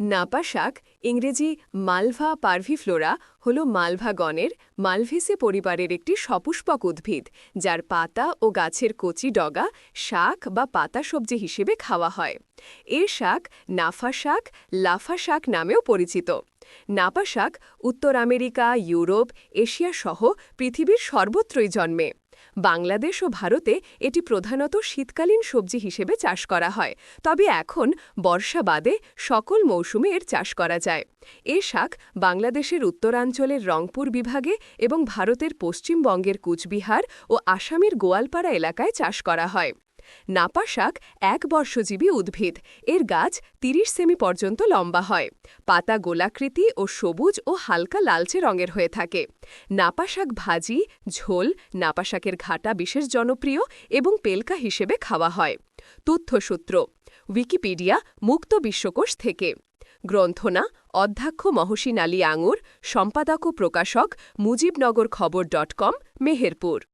নাপা শাক, ইংরেজি মালভা পারভিফ্লোরা হল মালভা গণের, মালভেসে পরিবারের একটি সপুষ্পক উদ্ভিদ, যার পাতা ও গাছের কচি ডগা, শাক বা পাতা সবজি হিসেবে খাওয়া হয়। এর শাক নাফা শাক, লাফা শাক নামেও পরিচিত। নাপা শাক উত্তর আমেরিকা, ইউরোপ, এশিয়া সহ পৃথিবীর সর্বত্রই জন্মে। বাংলাদেশ ও ভারতে এটি প্রধানত শীতকালীন সবজি হিসেবে চাষ করা হয়। তবে এখন বর্ষা বাদে সকল মৌসুমে এর চাষ করা যায়। এ শাক বাংলাদেশের উত্তরাঞ্চলের রংপুর বিভাগে এবং ভারতের পশ্চিমবঙ্গের কুচবিহার ও আসামের গোয়ালপাড়া এলাকায় চাষ করা হয়। নাপা শাক এক বর্ষজীবী উদ্ভিদ। এর গাছ ৩০ সেমি পর্যন্ত লম্বা হয়। পাতা গোলাকৃতি ও সবুজ ও হালকা লালচে রঙের হয়ে থাকে। নাপা শাক ভাজি, ঝোল, নাপা শাকের ঘাটা বিশেষ জনপ্রিয় এবং পেলকা হিসেবে খাওয়া হয়। তথ্যসূত্র, উইকিপিডিয়া, মুক্ত বিশ্বকোষ থেকে। গ্রন্থনা, অধ্যক্ষ মহসিন আলী আঙুর, সম্পাদক ও প্রকাশক মুজিবনগর খবর ডট কম, মেহেরপুর।